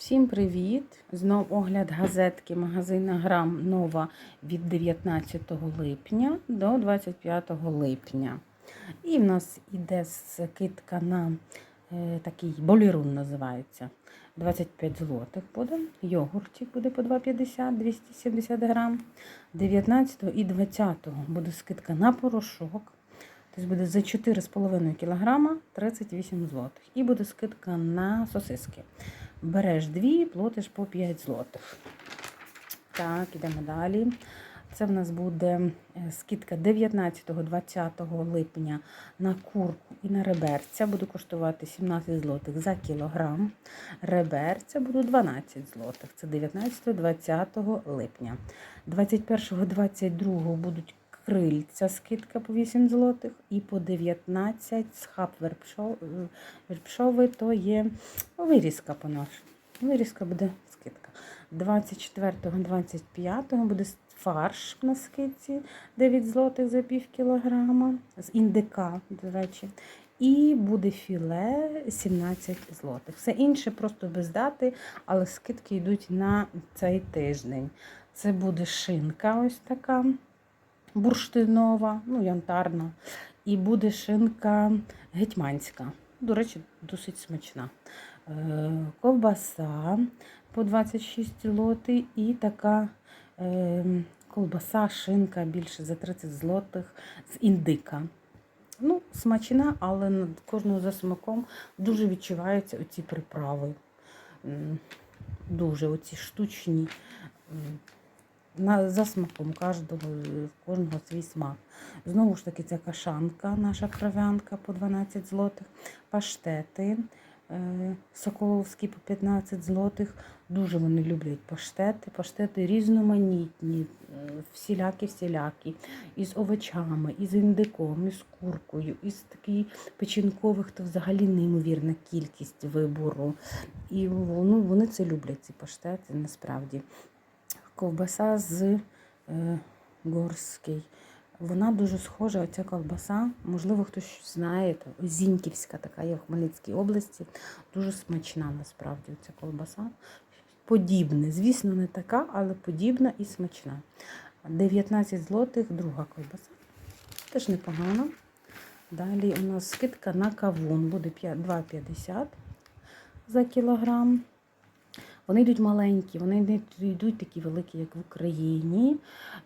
Всім привіт! Знов огляд газетки магазина Грам Нова від 19 липня до 25 липня. І в нас іде скидка на е, такий болірун називається. 25 злотих буде. Йогуртик буде по 2,50, 270 грам. 19 і 20 буде скидка на порошок. Тобто буде за 4,5 кг 38 злотих. І буде скидка на сосиски. Береш дві, платиш по 5 злотих. Так, ідемо далі. Це в нас буде е, скидка 19-20 липня на курку і на реберця. Буде коштувати 17 злотих за кілограм. Реберця буде 12 злотих. Це 19-20 липня. 21-22 будуть крильця скидка по 8 злотих і по 19 схаб верпшовий, то є вирізка по нашому. Вирізка буде скидка. 24-25 буде фарш на скидці 9 злотих за пів кілограма з індика, до речі. І буде філе 17 злотих. Все інше просто без дати, але скидки йдуть на цей тиждень. Це буде шинка ось така бурштинова, ну, янтарна. І буде шинка гетьманська. До речі, досить смачна. Е, ковбаса по 26 злотих і така е, ковбаса, шинка більше за 30 злотих з індика. Ну, смачна, але над кожного за смаком дуже відчуваються оці приправи. Дуже оці штучні. На, За смаком кожного, кожного свій смак. Знову ж таки, це кашанка, наша кров'янка по 12 злотих, паштети е, Соколовські по 15 злотих. Дуже вони люблять паштети. Паштети різноманітні, всілякі-всілякі, із овочами, із індиком, із куркою, із таких печінкових, то взагалі неймовірна кількість вибору. І ну, вони це люблять, ці паштети, насправді ковбаса з е, горський. Вона дуже схожа, оця ковбаса, можливо, хтось знає, Зіньківська така є в Хмельницькій області. Дуже смачна насправді ця ковбаса. Подібне. Звісно, не така, але подібна і смачна. 19 злотих, друга ковбаса. Теж непогано. Далі у нас скидка на кавун, буде 2,50 за кілограм. Вони йдуть маленькі, вони не йдуть такі великі, як в Україні.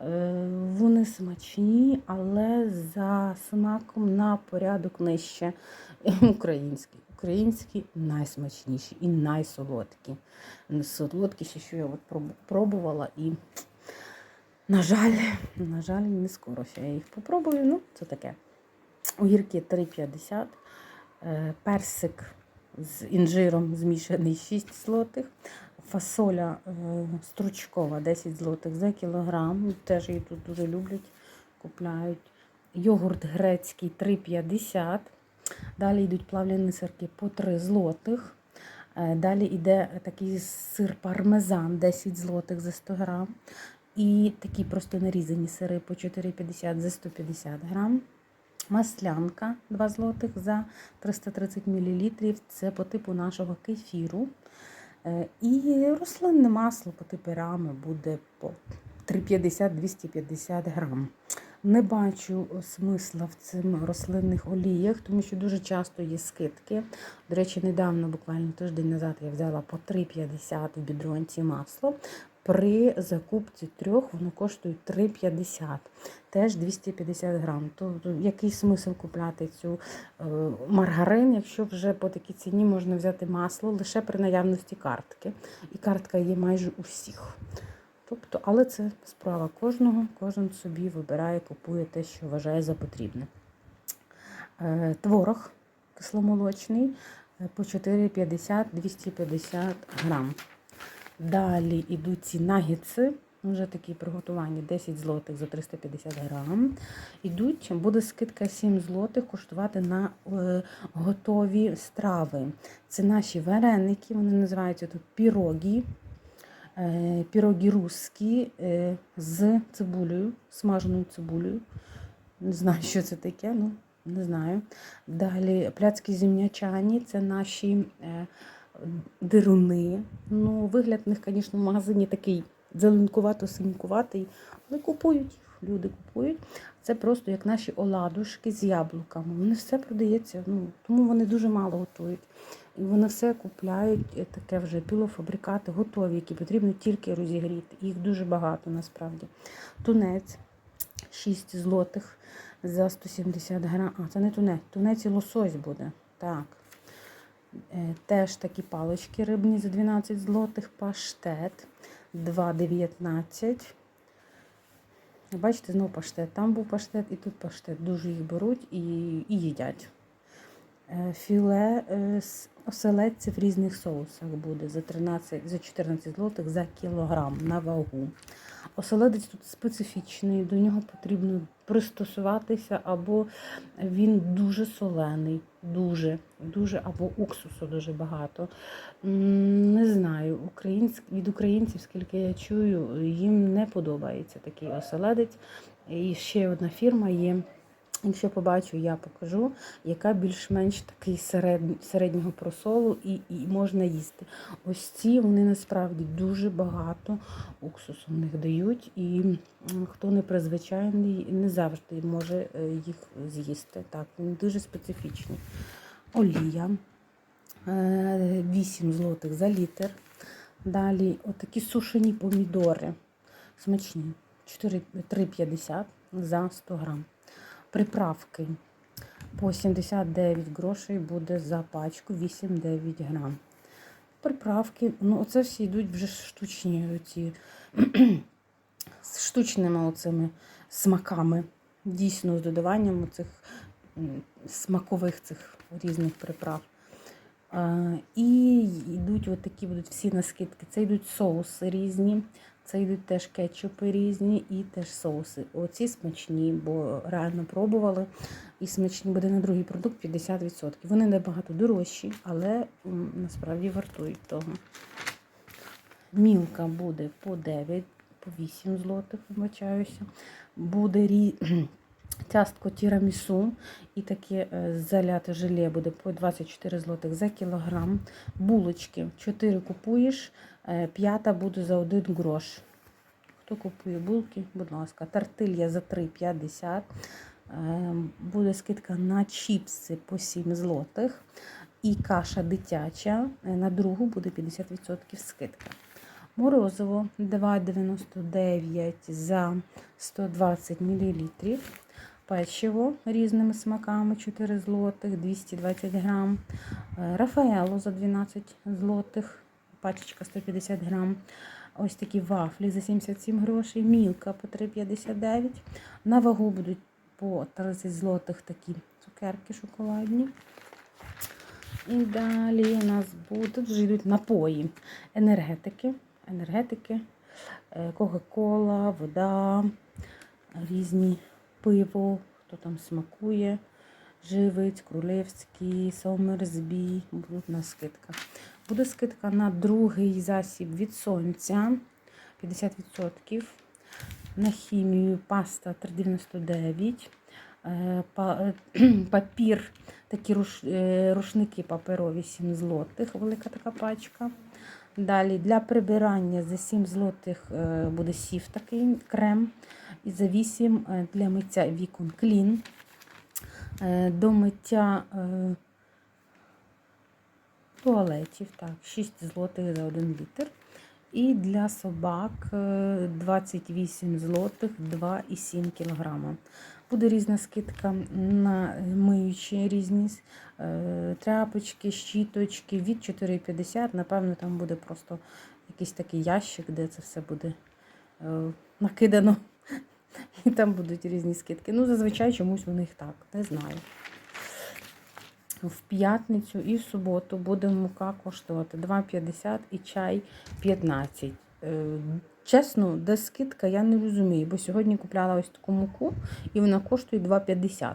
Е, вони смачні, але за смаком на порядок нижче українські. Українські найсмачніші і найсолодкі. Солодкіші, що я от пробувала. І, на жаль, на жаль, не скоро ще я їх попробую. Ну, це таке. Огірки 3,50, е, персик з інжиром змішаний 6 злотих. Фасоля е, стручкова 10 злотих за кілограм. Теж її тут дуже люблять, купляють. Йогурт грецький 3,50. Далі йдуть плавляні сирки по 3 злотих. Е, далі йде такий сир пармезан 10 злотих за 100 грам. І такі просто нарізані сири по 4,50 за 150 грам. Маслянка 2 злотих за 330 мл. Це по типу нашого кефіру. Е, і рослинне масло по типу рами буде по 350-250 грам. Не бачу смисла в цим рослинних оліях, тому що дуже часто є скидки. До речі, недавно, буквально тиждень назад, я взяла по 3,50 в бідронці масло. При закупці трьох воно коштує 3,50, теж 250 грам. То який смисл купляти цю е, маргарин, якщо вже по такій ціні можна взяти масло лише при наявності картки. І картка є майже у всіх. Тобто, Але це справа кожного, кожен собі вибирає, купує те, що вважає за потрібне. Е, творог кисломолочний е, по 4,50-250 грам. Далі йдуть ці нагітси, вже такі приготування 10 злотих за 350 грам. Ідуть, буде скидка 7 злотих коштувати на е, готові страви. Це наші вареники, вони називаються тут пірогі. Е, пірогі русські е, з цибулею, смаженою цибулею. Не знаю, що це таке, ну не знаю. Далі пляцькі зімнячані це наші. Е, дируни. Ну, вигляд в них, звісно, в магазині такий зеленкувато-синькуватий, але купують їх, люди купують. Це просто як наші оладушки з яблуками. Вони все продається, ну, тому вони дуже мало готують. І вони все купляють е, таке вже пілофабрикати, готові, які потрібно тільки розігріти. Їх дуже багато насправді. Тунець 6 злотих за 170 грам. А, це не тунець, тунець і лосось буде. Так. Е, Теж такі палички рибні за 12 злотих, паштет 2,19. Бачите, знову паштет. Там був паштет і тут паштет. Дуже їх беруть і, і їдять. Е, Філе з оселедці в різних соусах буде за 13, за 14 злотих за кілограм на вагу. Оселедець тут специфічний, до нього потрібно пристосуватися, або він дуже солений, дуже, дуже, або уксусу дуже багато. Не знаю, українськ, від українців, скільки я чую, їм не подобається такий оселедець. І ще одна фірма є. Якщо побачу, я покажу, яка більш-менш такий серед, середнього просолу і, і можна їсти. Ось ці вони насправді дуже багато уксусу в них дають, і хто не призвичайний, не завжди може е, їх з'їсти. Так, він дуже специфічний. Олія е, 8 злотих за літр. Далі отакі сушені помідори. Смачні. 4 3,50 за 100 грам. Приправки по 79 грошей буде за пачку 8-9 грам. Приправки, ну оце всі йдуть вже штучні ці з штучними оцими смаками. Дійсно, з додаванням цих смакових цих різних приправ. І йдуть от такі будуть всі на скидки. Це йдуть соуси різні, це йдуть теж кетчупи різні і теж соуси. Оці смачні, бо реально пробували. І смачні буде на другий продукт 50%. Вони набагато дорожчі, але насправді вартують того. Мілка буде по 9, по 8 злотих, вибачаюся. Буде рі... тястко тірамісу і таке е, заляте желе буде по 24 злотих за кілограм. Булочки 4 купуєш, е, п'ята буде за 1 грош. Хто купує булки, будь ласка, тартилья за 3,50. Е, Буде скидка на чіпси по 7 злотих. І каша дитяча е, на другу буде 50% скидка. Морозиво 2,99 за 120 мл. Печиво різними смаками 4 злотих, 220 грам. Е, Рафаело за 12 злотих, пачечка 150 грам. Ось такі вафлі за 77 грошей, мілка по 3,59. На вагу будуть по 30 злотих такі цукерки шоколадні. І далі у нас будуть тут вже йдуть напої, енергетики, енергетики, е, Кока-Кола, вода, різні пиво, хто там смакує, живець, кролевський, Сомерсбі, будуть на скидках. Буде скидка на другий засіб від сонця 50%. На хімію паста 3,99. Е, па- е, Папір, такі руш, е, рушники паперові 7 злотих, велика така пачка. Далі для прибирання за 7 злотих е, буде сів такий крем. І за 8 е, для миття вікон клін. Е, До миття е, туалетів, так, 6 злотих за 1 літр. І для собак е, 28 злотих 2,7 кг. Буде різна скидка на миючі різні тряпочки, щіточки від 4,50. Напевно, там буде просто якийсь такий ящик, де це все буде накидано. І там будуть різні скидки. Ну, зазвичай чомусь у них так, не знаю. В п'ятницю і в суботу буде мука коштувати 2,50 і чай 15. Е, Чесно, де скидка, я не розумію, бо сьогодні купляла ось таку муку і вона коштує 2,50. Е,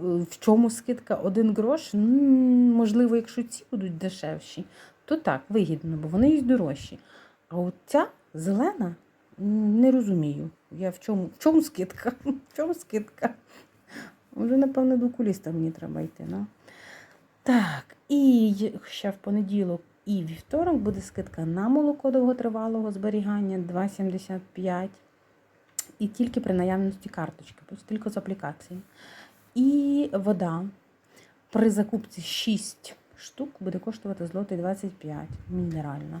В чому скидка 1 грош? Ну, можливо, якщо ці будуть дешевші, то так, вигідно, бо вони і дорожчі. А от ця зелена не розумію. Я в чому, в чому скидка? В чому скидка? Вже, напевно, до окуліста мені треба йти. Ну. Так, і ще в понеділок І вівторок буде скидка на молоко довготривалого зберігання 2,75 і тільки при наявності карточки, тільки з аплікації. І вода при закупці 6 штук буде коштувати злотий 25 мінеральна.